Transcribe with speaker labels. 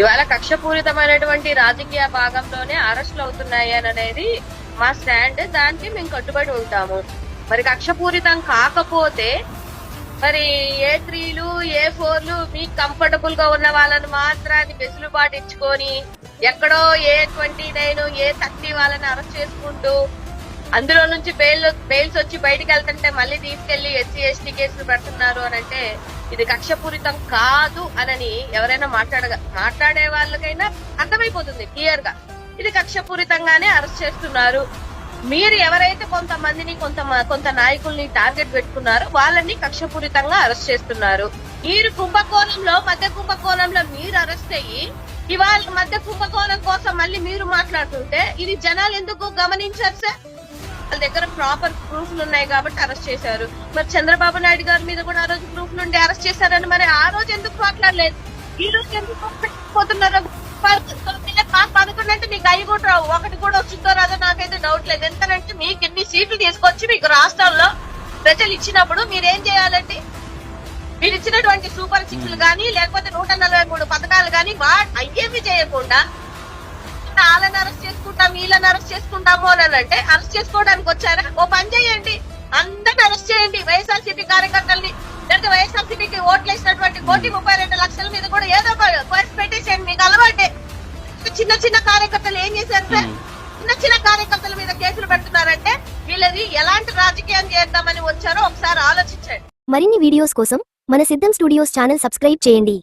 Speaker 1: ఇవాళ కక్షపూరితమైనటువంటి రాజకీయ భాగంలోనే అరెస్టులు అవుతున్నాయి అని అనేది మా స్టాండ్. దానికి మేము కట్టుబడి ఉంటాము. మరి కక్షపూరితం కాకపోతే మరి ఏ త్రీలు ఏ ఫోర్లు మీకు కంఫర్టబుల్గా ఉన్న వాళ్ళని మాత్రాన్ని వెసులుబాటు ఇచ్చుకొని ఎక్కడో A twenty nine A thirty వాళ్ళని అరెస్ట్ చేసుకుంటూ అందులో నుంచి బెయిల్ బెయిల్స్ వచ్చి బయటికి వెళ్తుంటే మళ్ళీ తీసుకెళ్ళి ఎస్సీ ఎస్టీ కేసులు పెడుతున్నారు అని అంటే ఇది కక్షపూరితం కాదు అనని ఎవరైనా మాట్లాడగా మాట్లాడే వాళ్ళకైనా అర్థమైపోతుంది క్లియర్గా. ఇది కక్షపూరితంగానే అరెస్ట్ చేస్తున్నారు. మీరు ఎవరైతే కొంతమందిని కొంత కొంత నాయకుల్ని టార్గెట్ పెట్టుకున్నారో వాళ్ళని కక్షపూరితంగా అరెస్ట్ చేస్తున్నారు. మీరు కుంభకోణంలో మధ్య కుంభకోణంలో మీరు అరెస్ట్ అయ్యి ఇవాళ మధ్య కుంభకోణం కోసం మళ్ళీ మీరు మాట్లాడుతుంటే ఇది జనాలు ఎందుకు గమనించారు సార్? వాళ్ళ దగ్గర ప్రాపర్ ప్రూఫ్లు ఉన్నాయి కాబట్టి అరెస్ట్ చేశారు. మరి చంద్రబాబు నాయుడు గారి మీద కూడా ఆ రోజు ప్రూఫ్లు ఉండి అరెస్ట్ చేశారని మరి ఆ రోజు ఎందుకు మాట్లాడలేదు? ఈ రోజు ఎందుకు పోతున్నారు పదకొండు అంటే మీకు అవి కూడా రావు. ఒకటి కూడా వచ్చిందో రాదో నాకైతే డౌట్ లేదు. ఎందుకంటే మీకు ఎన్ని సీట్లు తీసుకొచ్చి మీకు రాష్ట్రంలో ప్రజలు ఇచ్చినప్పుడు మీరేం చేయాలండి? మీరు ఇచ్చినటువంటి సూపర్ సిక్స్లు కానీ లేకపోతే నూట నలభై మూడు పథకాలు కానీ వా అయ్యేవి చేయకుండా వాళ్ళని అరెస్ట్ వీళ్ళని అరెస్ట్ చేసుకుంటాము అని అంటే అరెస్ట్ చేసుకోవడానికి వచ్చారా? ఓ పని చేయండి. అందరిని అరెస్ట్ చేయండి. వైఎస్ఆర్సీపీ కార్యకర్తల్ని. లేకపోతే వైఎస్ఆర్సీపీకి ఓట్లు వేసినటువంటి కోటి ముప్పై రెండు లక్షల మీద కూడా ఏదో ఒక కేసు పెట్టేసేయండి. మీకు అలవాటే. చిన్న చిన్న కార్యకర్తలు ఏం చేశారు సార్? చిన్న చిన్న కార్యకర్తల మీద కేసులు పెడుతున్నారంటే వీళ్ళది ఎలాంటి రాజకీయం చేద్దామని వచ్చారో ఒకసారి ఆలోచించండి.
Speaker 2: మరిన్ని వీడియోస్ కోసం మన సిద్ధం స్టూడియోస్ ఛానల్ సబ్స్క్రైబ్ చేయండి.